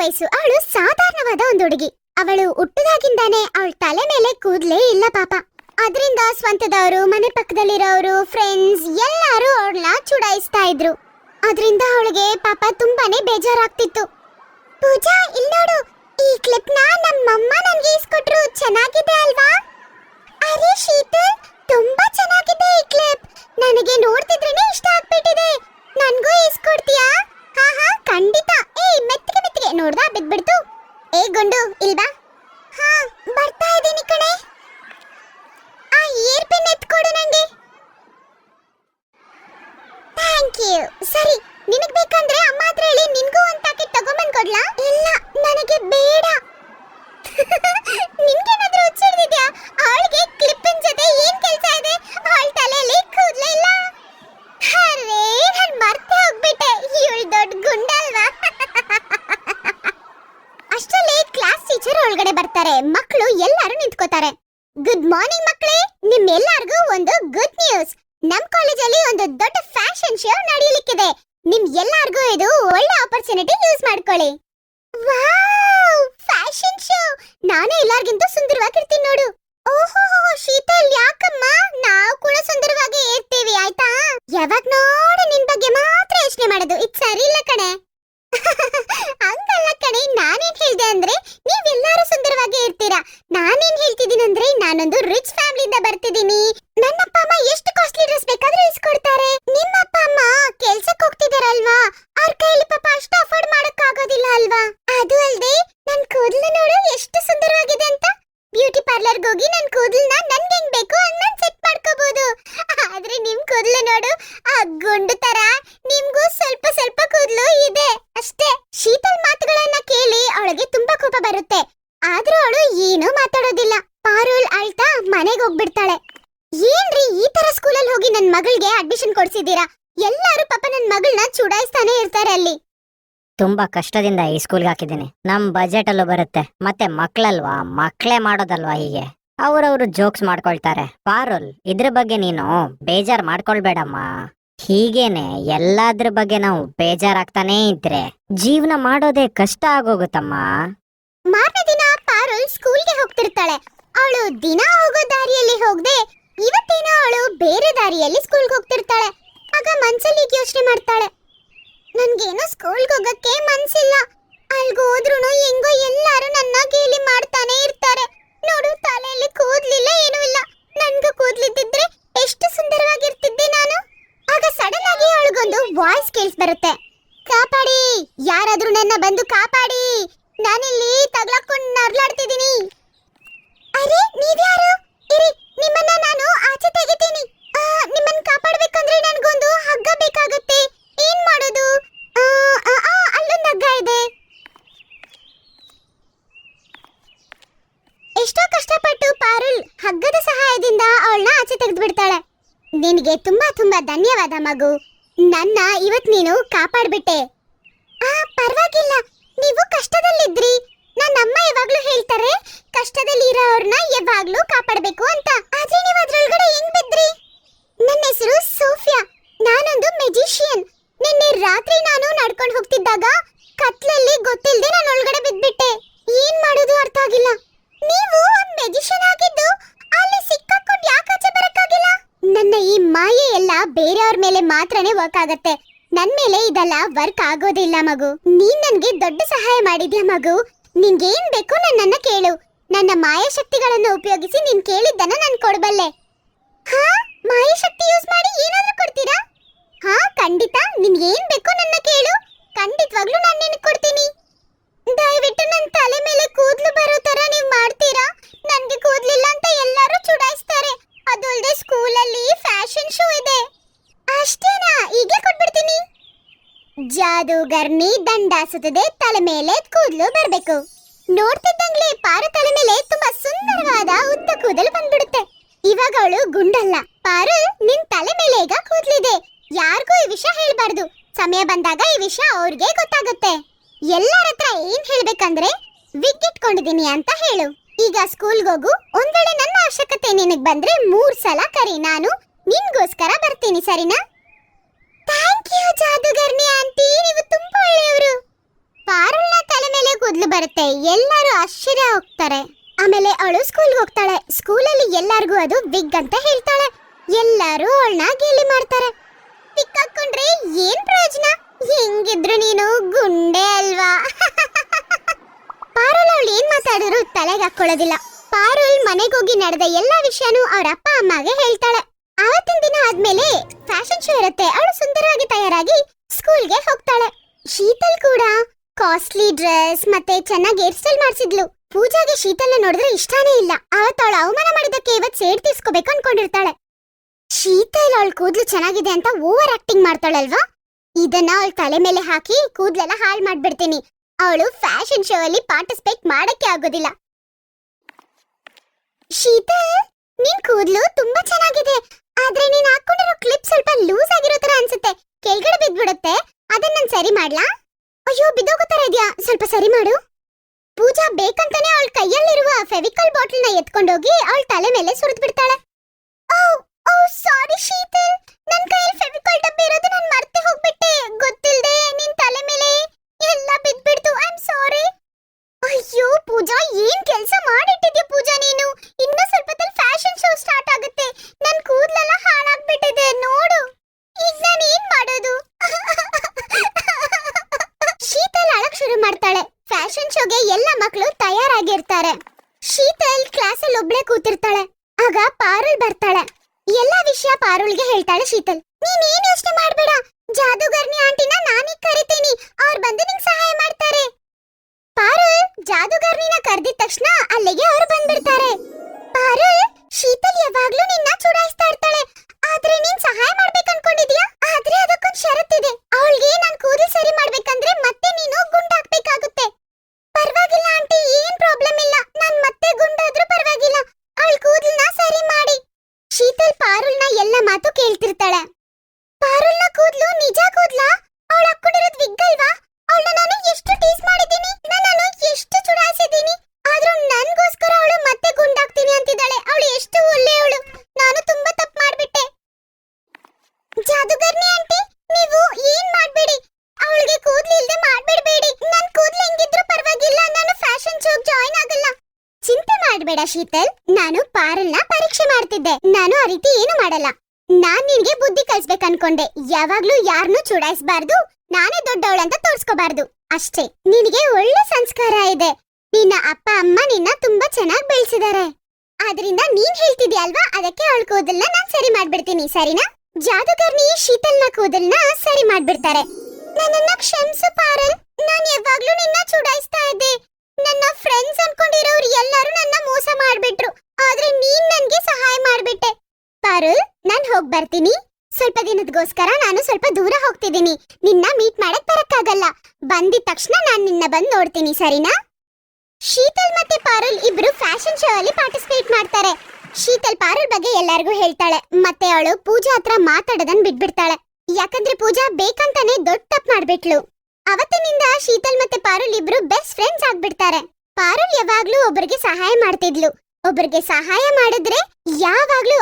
ವಯಸ್ಸು, ಅವಳು ಸಾಧಾರಣವಾದ ಒಂದು ಹುಡುಗಿ. ಅವಳು ಹುಟ್ಟದಾಗಿಂದಾನೆ ಅವಳ ತಲೆ ಮೇಲೆ ಕೂದ್ಲೇ ಇಲ್ಲ ಪಾಪ. ಅದರಿಂದ ಸ್ವಂತದವರು, ಮನೆ ಪಕ್ಕದಲ್ಲಿರೋರು ಫ್ರೆಂಡ್ಸ್ ಎಲ್ಲರೂ ಅವಳನ್ನ ಚುಡಾಯಿಸ್ತಾ ಇದ್ರು. ಅದರಿಂದ ಅವಳಿಗೆ ಪಾಪ ತುಂಬಾನೇ ಬೇಜಾರಾಗ್ತಿತ್ತು. ಪೂಜಾ, ಇಲ್ಲಿ ನೋಡು, ಈ ಕ್ಲಿಪ್ನ ನಮ್ಮಮ್ಮ ನನಗೆ ಇಸ್ಕೊಟ್ರು ಚೆನ್ನಾಗಿದೆ ಅಲ್ವಾ? ಅರೆ ಶೀತಲ್, ತುಂಬಾ ಚೆನ್ನಾಗಿದೆ ಈ ಕ್ಲಿಪ್ ನನಗೆ ನೋಡ್ತಿದ್ರೇನೆ ಇಷ್ಟ ಆಗ್ಬಿಟ್ಟಿದೆ. ನನಗೂ ಇಸ್ಕೊಡ್ತೀಯಾ ಹಾ ಹಾ, ಖಂಡಿತ. ಏ ಮೆತ್ತಿಗೆ ಬಿದ್ಬಿಡ್ತು ಏ ಗುಂಡು ಇಲ್ವಾ ಹಾ, ಬರ್ತಾ ಇದ್ದೀನಿ ಕಣೆ. ಆ ಇಯರ್ ಪಿನ್ ಎತ್ಕೊಡು ನಂಗೆ. ಥ್ಯಾಂಕ್ ಯು ಸರಿ, ನಿನಗೆ ಬೇಕಂದ್ರೆ ಅಮ್ಮ ಹತ್ರ ಹೇಳಿ, ನಿನಗೂ ಒಂದು ಪ್ಯಾಕೆಟ್ ತಗೊಂಬಂದ್ ಕೊಡ್ಲಾ ಇಲ್ಲ, ನನಗೆ ಬೇಡ ನಿನ್ಗೇನಾದ್ರೂ ಹುಚ್ಚಿಡ್ದಿದ್ಯಾ ಅವಳಿಗೆ ಕ್ಲಿಪ್ಪಿನ ಜೊತೆ ಏನ್ ಕೆಲ್ಸ ಇದೆ ಅವಳ ತಲೆಯಲ್ಲಿ ಕೂದ್ಲೇ ಇಲ್ಲ ಅರೇ ನಾನ್ ಮರ್ತೆ ಹೋಗ್ಬಿಟ್ಟೆ ಇವಳು ದೊಡ್ಡ ಗುಂಡ ಅಲ್ವಾ ಅಷ್ಟರಲ್ಲಿ ಕ್ಲಾಸ್ ಟೀಚರ್ ಒಳಗಡೆ ಬರ್ತಾರೆ. ಮಕ್ಕಳು ಎಲ್ಲರೂ ನಿಂತ್ಕೋತಾರೆ. ಗುಡ್ ಮಾರ್ನಿಂಗ್ ಮಕ್ಕಳೇ ನಿಮ್ಮೆಲ್ಲರಿಗೂ ಒಂದು ಗುಡ್ ನ್ಯೂಸ್ ನಮ್ ಕಾಲೇಜಲ್ಲಿ ಒಂದು ದೊಡ್ಡ ಫ್ಯಾಷನ್ ಶೋ ನಡೆಯಲಿಕ್ಕಿದೆ ನಿಮ್ ಎಲ್ಲಾರ್ಗೂ ಇದು ಒಳ್ಳೆ ಆಪರ್ಚುನಿಟಿ ಯೂಸ್ ಮಾಡ್ಕೊಳ್ಳಿ. ವಾವ್ ಫ್ಯಾಷನ್ ಶೋ ನಾನೇ ಎಲ್ಲರಿಗಿಂತ ಸುಂದರವಾಗಿರ್ತೀನಿ ನೋಡು. ಓಹೋ, ಶೀತಲ್ ಯಾಕಮ್ಮ? ನಾವು ಕೂಡ ಸುಂದರವಾಗಿ ಇರ್ತೀವಿ, ಆಯ್ತಾ? ಯಾವಾಗ ನೋಡು ನಿನ್ ಬಗ್ಗೆ ಮಾತ್ರ ಯೋಚನೆ ಮಾಡೋದು. ಇದು ಸರಿ ಇಲ್ಲ ಕಣೆ. ಹಂಗಲ್ಲ ಕಣೆ, ನಾನೇನ್ ಹೇಳ್ದೆ ಅಂದ್ರೆ ನೀವೆಲ್ಲರೂ ಸುಂದರವಾಗಿ ಇರ್ತೀರಾ. ನಾನೇನ್ ಹೇಳ್ತಿದ್ದೀನಿ ಅಂದ್ರೆ ನಾನೊಂದು ರಿಚ್ ಫ್ಯಾಮಿಲಿಯಿಂದ ಬರ್ತಿದ್ದೀನಿ ನನ್ನ ಅಪ್ಪ ಅಮ್ಮ ಎಷ್ಟು ಕಾಸ್ಟ್ಲಿ ಡ್ರೆಸ್ ಬೇಕಾದ್ರೂ ಇಸ್ಕೊಡ್ತಾರೆ ನಿಮ್ಮ ಅಪ್ಪ ಅಮ್ಮ ಕೆಲ್ಸಕ್ಕೆ ಹೋಗ್ತಿದಾರಲ್ವಾ ಅವ್ರ ಕೈಲಿ ಪಾಪ ಅಷ್ಟು ಅಫೋರ್ಡ್ ಮಾಡಕ್ ಆಗೋದಿಲ್ಲ ಅಲ್ವಾ ಅದು ಅಲ್ದೆ ನನ್ ಕೂದಲು ನೋಡು ಎಷ್ಟು ಸುಂದರವಾಗಿದೆ ಅಂತ ಬ್ಯೂಟಿ ಪಾರ್ಲರ್ಗೆ ಹೋಗಿ ನನ್ ಕೂದಲನ್ನ ನನ್ಗೆ ಹೆಂಗ್ ಬೇಕು ಹಂಗ್ ನಾನ್ ಸೆಟ್ ಮಾಡ್ಕೋಬಹುದು ಆದ್ರೆ ನಿಮ್ ಕೂದಲು ನೋಡು ಆ ಗುಂಡು ತರ ನಿಮ್ಗೂ ಸ್ವಲ್ಪ ಸ್ವಲ್ಪ ಕೂದಲು ಇದೆ ಅಷ್ಟೇ ಶೀತಲ್ ಮಾತುಗಳನ್ನ ಕೇಳಿ ಅವಳಿಗೆ ತುಂಬಾ ಕೋಪ ಬರುತ್ತೆ ಆದ್ರೂ ಅವಳು ಏನೂ ಮಾತಾಡೋದಿಲ್ಲ ಪಾರುಲ್ ಅಳ್ತಾ ಮನೆಗೆ ಹೋಗ್ಬಿಡ್ತಾಳೆ ಏನ್ರಿ ಈ ತರ ಸ್ಕೂಲಲ್ಲಿ ಹೋಗಿ ನನ್ ಮಗಳಿಗೆ ಅಡ್ಮಿಷನ್ ಕೊಡ್ಸಿದೀರಾ ಎಲ್ಲರೂ ಪಾಪ ನನ್ ಮಗಳನ್ನ ಚುಡಾಯಿಸ್ತಾನೆ ಇರ್ತಾರೆ ಅಲ್ಲಿ. ತುಂಬಾ ಕಷ್ಟದಿಂದ ಈ ಸ್ಕೂಲ್ಗೆ ಹಾಕಿದ್ದೀನಿ. ನಮ್ ಬಜೆಟ್ ಅಲ್ಲೂ ಬರುತ್ತೆ. ಮತ್ತೆ ಮಕ್ಳಲ್ವಾ? ಮಕ್ಳೇ ಮಾಡೋದಲ್ವಾ ಹೀಗೆ? ಅವ್ರವ್ರು ಜೋಕ್ಸ್ ಮಾಡ್ಕೊಳ್ತಾರೆ. ಪಾರುಲ್ ಇದ್ರ ಬಗ್ಗೆ ನೀನು ಬೇಜಾರ್ ಮಾಡ್ಕೊಳ್ಬೇಡಮ್ಮ. ಹೀಗೇನೆ ಎಲ್ಲಾದ್ರ ಬಗ್ಗೆ ನಾವು ಬೇಜಾರಾಗ್ತಾನೇ ಇದ್ರೆ ಜೀವನ ಮಾಡೋದೇ ಕಷ್ಟ ಆಗೋಗುತ್ತಮ್ಮ. ಮಾರನೇ ದಿನ ಪಾರುಲ್ ಸ್ಕೂಲ್ಗೆ ಹೋಗ್ತಿರ್ತಾಳೆ. ಅವಳು ದಿನ ಹೋಗೋ ದಾರಿಯಲ್ಲಿ ಹೋಗದೆ ಇವತ್ತೇನೋ ಅವಳು ಬೇರೆ ದಾರಿಯಲ್ಲಿ ಸ್ಕೂಲ್ಗೆ ಹೋಗ್ತಿರ್ತಾಳೆ. ಆಗ ಮನ್ಸಲ್ಲಿ ಯೋಚನೆ ಮಾಡ್ತಾಳೆ. ನನ್ಗೇನೋ ಸ್ಕೂಲ್ಗೆ ಹೋಗಕ್ಕೆ ಮನ್ಸಿಲ್ಲ. ಅಲ್ಗೆ ಹೋದ್ರು ಹೆಂಗೋ ಎಲ್ಲಾರು ನನ್ನ ಗೇಲಿ ಮಾಡ್ತಾನೆ ಇರ್ತಾರೆ. ನೋಡು, ತಲೆಯಲ್ಲಿ ಕೂದ್ಲಿಲ್ಲ, ಏನೂ ಇಲ್ಲ. ನನ್ಗೂ ಕೂದ್ಲಿದ್ದಿದ್ರೆ ಎಷ್ಟು ಸುಂದರವಾಗಿರ್ತಿದ್ದೆ ನಾನು. ಆಗ ಸಡನ್ ಆಗಿ ಅವಳಿಗೊಂದು ವಾಯ್ಸ್ ಕೇಳಿಸ್ ಬರುತ್ತೆ. ಕಾಪಾಡಿ, ಯಾರಾದ್ರೂ ನನ್ನ ಬಂದು ಕಾಪಾಡಿ. ನಾನಿಲ್ಲಿ ತಗ್ಲಾಕೊಂಡು ನರ್ಲಾಡ್ತಿದ್ದೀನಿ. ಅರೆ, ನೀವ್ಯಾರು? ಇರಿ ನಿಮ್ಮನ್ನ ನಾನು ಆಚೆ ತೆಗಿತೀನಿ. ನಿಮ್ಮನ್ನ ಕಾಪಾಡ್ಬೇಕಂದ್ರೆ ನನಗೊಂದು ಹಗ್ಗ ಬೇಕಾಗುತ್ತೆ. ಏನ್ ಮಾಡೋದು? ಅಲ್ಲೊಂದು ಹಗ್ಗ ಇದೆ. ಎಷ್ಟೋ ಕಷ್ಟಪಟ್ಟು ಪಾರುಲ್ ಹಗ್ಗದ ಸಹಾಯದಿಂದ ಅವಳನ್ನ ಆಚೆ ತೆಗೆದು ಬಿಡ್ತಾಳೆ ನಿನಗೆ ತುಂಬಾ ತುಂಬಾ ಧನ್ಯವಾದ ಮಗು. ನನ್ನ ಇವತ್ ನೀನು ಕಾಪಾಡ್ಬಿಟ್ಟೆ. ಆ, ಪರವಾಗಿಲ್ಲ. ನೀವು ಕಷ್ಟದಲ್ಲಿದ್ರಿ ನನ್ನ ಅಮ್ಮ ಯಾವಾಗ್ಲೂ ಹೇಳ್ತಾರೆ ಕಷ್ಟದಲ್ಲಿ ಇರೋರ್ನ ಯಾವಾಗ್ಲೂ ಕಾಪಾಡಬೇಕು ಅಂತ ಆದ್ರೆ ನೀವು ಅದ್ರೊಳಗಡೆ ಹೆಂಗ್ ಬಿದ್ರಿ ನನ್ನ ಹೆಸರು ಸೋಫಿಯಾ ನಾನೊಂದು ಮೆಜಿಷಿಯನ್ ನಿನ್ನೆ ರಾತ್ರಿ ನಾನು ನಡ್ಕೊಂಡು ಹೋಗ್ತಿದ್ದಾಗ ಕತ್ಲಲ್ಲಿ ಗೊತ್ತಿಲ್ಲದೆ ನಾನು ಒಳಗಡೆ ಬಿದ್ಬಿಟ್ಟೆ ಏನ್ ಮಾಡೋದು ಅರ್ಥ ಆಗಿಲ್ಲ ನೀವು ಒಂದ್ ಮೆಜಿಷಿಯನ್ ಆಗಿದ್ದು ಅಲ್ಲಿ ಸಿಕ್ಕಾಕೊಂಡು ಯಾಕೆ ಆಚೆ ಬರಕ್ಕಾಗಿಲ್ಲ ನನ್ನ ಈ ಮಾಯೆ ಎಲ್ಲ ಮಾತ್ರನೇ ವರ್ಕ್ ಆಗತ್ತೆ. ನನ್ ಮೇಲೆ ಇದೆಲ್ಲ ವರ್ಕ್ ಆಗೋದಿಲ್ಲ ಮಗು. ನೀನ್ ನನ್ಗೆ ದೊಡ್ಡ ಸಹಾಯ ಮಾಡಿದ್ಯಾ ಮಗು? ನಿನ್ಗೇನ್ ಬೇಕು ನನ್ನನ್ನ ಕೇಳು. ನನ್ನ ಮಾಯಾಶಕ್ತಿಗಳನ್ನು ಉಪಯೋಗಿಸಿ ನೀನ್ ಕೇಳಿದ್ದನ್ನ ನಾನು ಕೊಡಬಲ್ಲೆ. ಹಾ? ಮಾಯಾಶಕ್ತಿ ಯೂಸ್ ಮಾಡಿ ಏನಾದ್ರೂ ಕೊಡ್ತೀರಾ? ಹಾ, ಖಂಡಿತ. ನಿನ್ಗೇನ್ ಏನ್ ಬೇಕು ನನ್ನ ಕೇಳು. ಖಂಡಿತವಾಗ್ಲೂ ನಾನು ನಿನಗೆ ಕೊಡ್ತೀನಿ. ದಯವಿಟ್ಟು ನನ್ನ ತಲೆ ಮೇಲೆ ಕೂದ್ಲು ಬರೋ ತರ ನೀವ್ ಮಾಡ್ತೀರಾ? ನನ್ಗೆ ಕೂದ್ಲಿಲ್ಲ ಅಂತ ಎಲ್ಲರೂ ಚುಡಾಯಿಸ್ತಾರೆ. ಅದು ಅಲ್ಲದೆ ಸ್ಕೂಲಲ್ಲಿ ಫ್ಯಾಷನ್ ಶೋ ಇದೆ. ಜಾದೂಗರ್ನಿ ದಂಡ ಸುತ್ತದೆ ತಲೆ ಮೇಲೆ ಕೂದಲು ಬರಬೇಕು. ನೋಡ್ತಿದ್ದಂಗ್ಲೆ ಪಾರು ತಲೆ ಮೇಲೆ ತುಂಬಾ ಸುಂದರವಾದ ಉದ್ದ ಕೂದಲು ಬಂದ್ಬಿಡುತ್ತೆ. ಇವಾಗ ಅವಳು ಗುಂಡಲ್ಲ. ಪಾರು, ನಿನ್ ತಲೆ ಮೇಲೆ ಈಗ ಕೂದಲಿದೆ. ಯಾರಿಗೂ ಈ ವಿಷಯ ಹೇಳ್ಬಾರ್ದು. ಸಮಯ ಬಂದಾಗ ಈ ವಿಷಯ ಅವ್ರಿಗೆ ಗೊತ್ತಾಗುತ್ತೆ. ಎಲ್ಲರ ಹತ್ರ ಏನ್ ಹೇಳ್ಬೇಕಂದ್ರೆ ವಿಗ್ ಇಟ್ಕೊಂಡಿದೀನಿ ಅಂತ ಹೇಳು. ಈಗ ಸ್ಕೂಲ್ಗೆ ಹೋಗು. ಒಂದ್ ವೇಳೆ ನನ್ನ ಅವಶ್ಯಕತೆ ನಿನಗ್ ಬಂದ್ರೆ ಮೂರ್ ಸಲ ಕರಿ. ನಾನು ನಿನ್ಗೋಸ್ಕರ ಬರ್ತೀನಿ, ಸರಿನಾ? ಥ್ಯಾಂಕ್ ಯು ಜಾದುಗರ್ನಿ ಆಂಟಿ. ನೀವು ತುಂಬಾ ಒಳ್ಳೆಯವರು. ಪಾರುಲ್ನ ತಲೆ ಮೇಲೆ ಕೂದಲು ಬರುತ್ತೆ. ಎಲ್ಲರೂ ಆಶ್ಚರ್ಯ ಹೋಗ್ತಾರೆ. ಆಮೇಲೆ ಅವಳು ಸ್ಕೂಲ್ಗೆ ಹೋಗ್ತಾಳೆ. ಸ್ಕೂಲಲ್ಲಿ ಎಲ್ಲರಿಗೂ ಅದು ವಿಗ್ ಅಂತ ಹೇಳ್ತಾಳೆ. ಎಲ್ಲರೂ ಅವಳನ್ನ ಗೇಲಿ ಮಾಡ್ತಾರೆ. ವಿಗ್ ಹಾಕೊಂಡ್ರೆ ಏನ್ ಪ್ರಯೋಜನ? ಹೆಂಗಿದ್ರು ನೀನು ಗುಂಡೆ ಅಲ್ವಾ? ಪಾರುಲ್ ಅವಳು ಏನ್ ಮಾತಾಡಿದ್ರು ತಲೆಗೆ ಹಾಕೊಳ್ಳೋದಿಲ್ಲ. ಪಾರುಲ್ ಮನೆಗೋಗಿ ನಡೆದ ಎಲ್ಲಾ ವಿಷಯನೂ ಅವ್ರ ಅಪ್ಪ ಅಮ್ಮಗೆ ಹೇಳ್ತಾಳೆ. ಆವತ್ತಿನ ದಿನ ಆದ್ಮೇಲೆ ಫ್ಯಾಷನ್ ಶೋ ಇರುತ್ತೆ. ಅವಳು ಸುಂದರವಾಗಿ ತಯಾರಾಗಿ ಸ್ಕೂಲ್ಗೆ ಹೋಗ್ತಾಳೆ. ಶೀತಲ್ ಕೂಡ ಕಾಸ್ಟ್ಲಿ ಡ್ರೆಸ್ ಮತ್ತೆ ಚೆನ್ನಾಗಿ ಹೇರ್ ಸ್ಟೈಲ್ ಮಾಡಿಸಿದ್ಲು. ಪೂಜಾಗೆ ಶೀತಲ್ನ ನೋಡಿದ್ರೆ ಇಷ್ಟಾನೇ ಇಲ್ಲ. ಅವತ್ತವಳು ಅವಮಾನ ಮಾಡಿದ್ದಕ್ಕೆ ಇವತ್ತು ಸೇಡ್ ತೀರ್ಸ್ಕೋಬೇಕು ಅನ್ಕೊಂಡಿರ್ತಾಳೆ. ಶೀತಲ್ ಅವಳ ಕೂದ್ಲು ಚೆನ್ನಾಗಿದೆ ಅಂತ ಓವರ್ ಆಕ್ಟಿಂಗ್ ಮಾಡ್ತಾಳಲ್ವಾ? ಇದನ್ನ ಅವಳ ತಲೆ ಮೇಲೆ ಹಾಕಿ ಕೂದ್ಲೆಲ್ಲ ಹಾಳು ಮಾಡ್ಬಿಡ್ತೀನಿ. ಅವಳು ಫ್ಯಾಷನ್ ಶೋ ಅಲ್ಲಿ ಪಾರ್ಟಿಸಿಪೇಟ್ ಮಾಡಕ್ಕೆ ಆಗೋದಿಲ್ಲ. ಶೀತಲ್, ನಿನ್ ಕೂದ್ಲು ತುಂಬಾ ಚೆನ್ನಾಗಿದೆ. ಆದ್ರೆ ನೀನ್ ಹಾಕೊಂಡಿರೋ ಕ್ಲಿಪ್ ಸ್ವಲ್ಪ ಲೂಸ್ ಆಗಿರೋ ತರ ಅನ್ಸುತ್ತೆ. ಕೆಳಗಡೆ ಬಿದ್ಬಿಡುತ್ತೆ ಅದನ್ನ ನಾನ್ ಸರಿ ಮಾಡ್ಲಾ? ಅಯ್ಯೋ, ಬಿದ್ದೋಗೋ ತರ ಇದ್ಯಾ? ಸ್ವಲ್ಪ ಸರಿ ಮಾಡು. ಪೂಜಾ ಬೇಕಂತಾನೆ ಅವಳ ಕೈಯಲ್ಲಿರುವ ಫೆವಿಕಲ್ ಬಾಟಲ್ನ ಎತ್ಕೊಂಡೋಗಿ ಅವಳ ತಲೆ ಮೇಲೆ ಸುರಿದ್ ಬಿಡ್ತಾಳೆ ಓ ಓ ಸಾರಿ ಶೀತಲ್. ನನ್ ಕೈಯಲ್ಲಿ ಫೆವಿಕಾಲ್ ಡಬ್ಬಿ ಇರೋದು ನಾನು ಮರ್ತೆ ಹೋಗ್ಬಿಟ್ಟೆ. ಗೊತ್ತಿಲ್ಲದೆ ನಿನ್ ತಲೆ ಮೇಲೆ ಎಲ್ಲ ಬಿದ್ಬಿಡ್ತು ಐ ಆಮ್ ಸಾರಿ ಅಯ್ಯೋ, ಪೂಜಾ ಏನ್ ಕೆಲಸ ಮಾಡಿಟ್ಟಿದ್ಯಾ ಪೂಜಾ ನೀನು ಇನ್ನು ಸ್ವಲ್ಪ ಹೊತ್ತಲ್ಲಿ ಫ್ಯಾಷನ್ ಶೋ ಸ್ಟಾರ್ಟ್ ಆಗುತ್ತೆ ನನ್ ಕೂದಲೆಲ್ಲ ಹಾಳಾಗ್ಬಿಟ್ಟಿದೆ ನೋಡು ಈಗ ನಾನು ಏನ್ ಮಾಡೋದು ಶೀತಲ್ ಅಳಕ್ ಶುರು ಮಾಡ್ತಾಳೆ ಫ್ಯಾಷನ್ ಶೋಗೆ ಎಲ್ಲ ಮಕ್ಕಳು ತಯಾರಾಗಿರ್ತಾರೆ ಶೀತಲ್ ಕ್ಲಾಸಲ್ಲಿ ಒಬ್ಳೆ ಕೂತಿರ್ತಾಳೆ. ಆಗ ಪಾರುಲ್ ಬರ್ತಾಳೆ. ಎಲ್ಲಾ ವಿಷಯ ಪಾರುಲ್ಗೆ ಹೇಳ್ತಾಳೆ ಶೀತಲ್. ನೀನ್ ಏನ್ ಯೋಚನೆ ಮಾಡ್ಬೇಡ. ಜಾದೂಗರ್ನಿ ಆಂಟಿನ ನಾನೀಗ ಕರಿತೀನಿ. ಅವ್ರು ಬಂದು ನಿಂಗೆ ಸಹಾಯ ಮಾಡ್ತಾರೆ. ಪಾರುಲ್ ಜಾದೂಗರ್ನಿನ ಕರೆದಿದ ತಕ್ಷಣ ಅಲ್ಲಿಗೆ ಅವ್ರು ಬಂದ್ಬಿಡ್ತಾರೆ ಪಾರುಲ್ ಶೀತಲ್ ಯಾವಾಗ್ಲೂ ನಿನ್ನ ಚುಡಾಯಿಸ್ತಾ ಇರ್ತಾಳೆ ಆದ್ರೆ ನೀನ್ ಸಹಾಯ ಮಾಡ್ಬೇಕು ಅನ್ಕೊಂಡಿದ್ಯಾ ಆದ್ರೆ ಅದಕ್ಕೊಂದ್ ಷರತ್ತಿದೆ ಅವಳಿಗೆ ನಾನ್ ಕೂದಲು ಸರಿ ಮಾಡ್ಬೇಕಂದ್ರೆ ಮತ್ತೆ ನೀನು ಗುಂಡಾಕ್ಬೇಕಾಗುತ್ತೆ ಪರವಾಗಿಲ್ಲ ಆಂಟಿ ಏನ್ ಪ್ರಾಬ್ಲಮ್ ಇಲ್ಲ ನಾನ್ ಮತ್ತೆ ಗುಂಡಾದ್ರೂ ಪರವಾಗಿಲ್ಲ ಅವಳ ಕೂದಲನ್ನ ಸರಿ ಮಾಡಿ ಶೀತಲ್ ಪಾರುಲ್ನ ಎಲ್ಲ ಮಾತು ಕೇಳ್ತಿರ್ತಾಳೆ. ಪಾರುಲ್ನ ಕೂದ್ಲು ನಿಜ ಕೂದ್ಲಾ? ಅವಳು ಹಾಕೊಂಡಿರೋದ್ ವಿಗ್ ಅಲ್ವಾ ಅವಳನ್ನ ನಾನು ಎಷ್ಟು ಟೀಸ್ ಮಾಡಿದ್ದೀನಿ? ನಾನು ಎಷ್ಟು ಚುಡಾಯಿಸಿದ್ದೀನಿ? ಆದ್ರೂ ನನ್ಗೋಸ್ಕರ ಅವಳು ಮತ್ತೆ ಗುಂಡಾಗ್ತೀನಿ ಅಂತಿದ್ದಾಳೆ. ಅವಳು ಎಷ್ಟು ಒಳ್ಳೆಯವಳು. ನಾನು ತುಂಬಾ ತಪ್ಪು ಮಾಡ್ಬಿಟ್ಟೆ. ಜಾದುಗರ್ನಿ ಆಂಟಿ, ನೀವು ಏನ್ ಮಾಡ್ಬೇಡಿ? ಅವಳಿಗೆ ಕೂದ್ಲು ಇಲ್ದೆ ಮಾಡ್ಬಿಡ್ಬೇಡಿ. ನನ್ ಕೂದ್ಲು ಹೆಂಗಿದ್ರು ಪರವಾಗಿಲ್ಲ. ನಾನು ಫ್ಯಾಷನ್ ಶೋಗ್ ಜಾಯಿನ್ ಆಗಲ್ಲ. ಚಿಂತೆ ಮಾಡ್ಬೇಡ ಶೀತಲ್. ನಾನು ಪಾರಲ್ನ ಪರೀಕ್ಷೆ ಮಾಡ್ತಿದ್ದೆ. ನಾನು ಆ ರೀತಿ ಏನು ಮಾಡಲ್ಲ. ನಾನ್ ನಿನ್ಗೆ ಬುದ್ಧಿ ಕಲ್ಸ್ಬೇಕು ಅನ್ಕೊಂಡೆ. ಯಾವಾಗ್ಲೂ ಯಾರನ್ನೂ ಚುಡಾಯಿಸಬಾರ್ದು, ನಾನೇ ದೊಡ್ಡವಳಂತ ತೋರ್ಸ್ಕೋಬಾರ್ದು. ಅಷ್ಟೇ, ನಿನಗೆ ಒಳ್ಳೆ ಸಂಸ್ಕಾರ ಇದೆ. ನಿನ್ನ ಅಪ್ಪ, ಅಮ್ಮ ನಿನ್ನ ತುಂಬಾ ಚೆನ್ನಾಗಿ ಬೆಳೆಸಿದ್ದಾರೆ ಆದ್ರಿಂದ ನೀನ್ ಹೇಳ್ತಿದ್ಯಾ ಅಲ್ವಾ? ಅದಕ್ಕೆ ಅವಳ ಕೂದಲ್ನ ನಾನ್ ಸರಿ ಮಾಡ್ಬಿಡ್ತೀನಿ, ಸರಿನಾ? ಜಾದುಗರ್ನಿ ಶೀತಲ್ನ ಕೂದಲ್ನ ಸರಿ ಮಾಡ್ಬಿಡ್ತಾರೆ. ನನ್ನನ್ನ ಕ್ಷಮಿಸು ಪಾರಲ್ ನಾನ್ ಯಾವಾಗ್ಲೂ ನಿನ್ನ ಚುಡಾಯಿಸ್ತಾ ಇದ್ದೆ. ನನ್ನ ಫ್ರೆಂಡ್ಸ್ ಅನ್ಕೊಂಡಿರೋರು ಎಲ್ಲರೂ ನನ್ನ ಮೋಸ ಮಾಡ್ಬಿಟ್ರು. ಆದ್ರೆ ನೀನ್ ನನ್ಗೆ ಸಹಾಯ ಮಾಡ್ಬಿಟ್ಟೆ. ಪಾರುಲ್ ನಾನ್ ಹೋಗ್ ಬರ್ತೀನಿ. ಸ್ವಲ್ಪ ದಿನದಗೋಸ್ಕರ ನಾನು ಸ್ವಲ್ಪ ದೂರ ಹೋಗ್ತಿದ್ದೀನಿ. ನಿನ್ನ ಮೀಟ್ ಮಾಡಕ್ ಬರಕ್ಕಾಗಲ್ಲ. ಬಂದಿದ ತಕ್ಷಣ ನಾನ್ ನಿನ್ನ ಬಂದ್ ನೋಡ್ತೀನಿ, ಸರಿನಾ? ಶೀತಲ್ ಮತ್ತೆ ಪಾರುಲ್ ಇಬ್ರು ಫ್ಯಾಷನ್ ಶೋ ಅಲ್ಲಿ ಪಾರ್ಟಿಸಿಪೇಟ್ ಮಾಡ್ತಾರೆ. ಶೀತಲ್ ಪಾರುಲ್ ಬಗ್ಗೆ ಎಲ್ಲರಿಗೂ ಹೇಳ್ತಾಳೆ. ಮತ್ತೆ ಅವಳು ಪೂಜಾ ಹತ್ರ ಮಾತಾಡೋದನ್ ಬಿಟ್ಬಿಡ್ತಾಳೆ. ಯಾಕಂದ್ರೆ ಪೂಜಾ ಬೇಕಂತಾನೆ ದೊಡ್ಡ ತಪ್ಪು ಮಾಡ್ಬಿಟ್ಲು. ಅವತ್ತಿನಿಂದ ಶೀತಲ್ ಮತ್ತೆ ಪಾರುಲ್ ಇಬ್ರು ಬೆಸ್ಟ್ ಫ್ರೆಂಡ್ಸ್ ಆಗ್ಬಿಡ್ತಾರೆ. ಪಾರುಲ್ ಯಾವಾಗ್ಲೂ ಒಬ್ಬರಿಗೆ ಸಹಾಯ ಮಾಡ್ತಿದ್ಲು. ಒಬ್ಬರಿಗೆ ಸಹಾಯ ಮಾಡಿದ್ರೆ ಯಾವಾಗ್ಲೂ